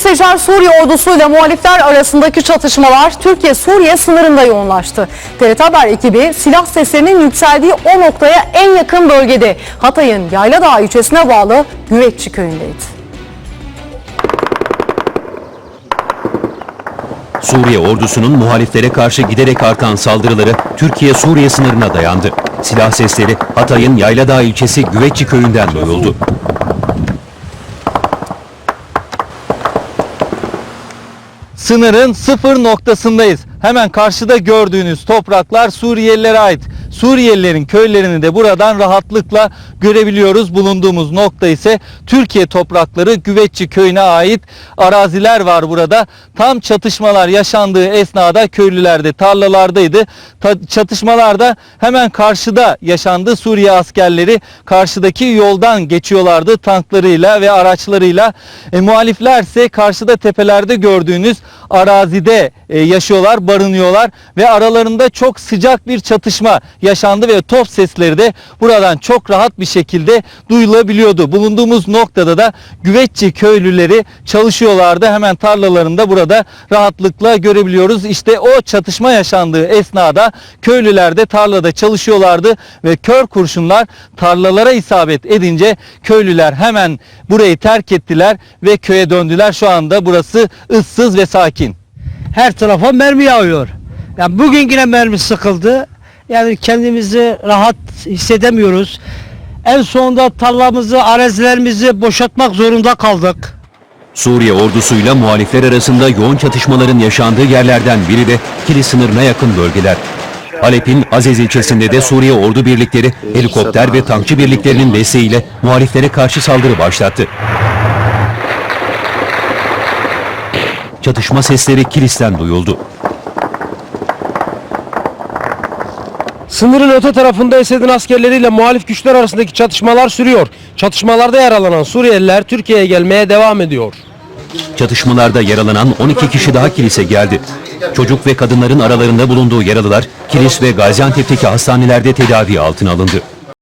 Seyirciler Suriye ordusuyla muhalifler arasındaki çatışmalar Türkiye-Suriye sınırında yoğunlaştı. TRT Haber ekibi silah seslerinin yükseldiği o noktaya en yakın bölgede Hatay'ın Yayladağ ilçesine bağlı Güveççi köyündeydi. Suriye ordusunun muhaliflere karşı giderek artan saldırıları Türkiye-Suriye sınırına dayandı. Silah sesleri Hatay'ın Yayladağ ilçesi Güveççi köyünden duyuldu. Sınırın sıfır noktasındayız. Hemen karşıda gördüğünüz topraklar Suriyelilere ait. Suriyelilerin köylerini de buradan rahatlıkla görebiliyoruz. Bulunduğumuz nokta ise Türkiye toprakları Güveççi köyüne ait araziler var burada. Tam çatışmalar yaşandığı esnada köylüler de tarlalardaydı. Ta- çatışmalarda hemen karşıda yaşandı. Suriye askerleri karşıdaki yoldan geçiyorlardı tanklarıyla ve araçlarıyla. E, muhalifler ise karşıda tepelerde gördüğünüz arazide e, yaşıyorlar, barınıyorlar ve aralarında çok sıcak bir çatışma yaşandı ve top sesleri de buradan çok rahat bir şekilde duyulabiliyordu. Bulunduğumuz noktada da güveççi köylüleri çalışıyorlardı. Hemen tarlalarında burada rahatlıkla görebiliyoruz. İşte o çatışma yaşandığı esnada köylüler de tarlada çalışıyorlardı ve kör kurşunlar tarlalara isabet edince köylüler hemen burayı terk ettiler ve köye döndüler. Şu anda burası ıssız ve sakin. her tarafa mermi yağıyor. Yani bugün yine mermi sıkıldı. Yani kendimizi rahat hissedemiyoruz. En sonunda tarlamızı, arazilerimizi boşaltmak zorunda kaldık. Suriye ordusuyla muhalifler arasında yoğun çatışmaların yaşandığı yerlerden biri de Kilis sınırına yakın bölgeler. Halep'in Aziz ilçesinde de Suriye ordu birlikleri helikopter ve tankçı birliklerinin desteğiyle muhaliflere karşı saldırı başlattı. Çatışma sesleri Kilis'ten duyuldu. Sınırın öte tarafında Esed'in askerleriyle muhalif güçler arasındaki çatışmalar sürüyor. Çatışmalarda yaralanan Suriyeliler Türkiye'ye gelmeye devam ediyor. Çatışmalarda yaralanan 12 kişi daha kilise geldi. Çocuk ve kadınların aralarında bulunduğu yaralılar Kilis ve Gaziantep'teki hastanelerde tedavi altına alındı.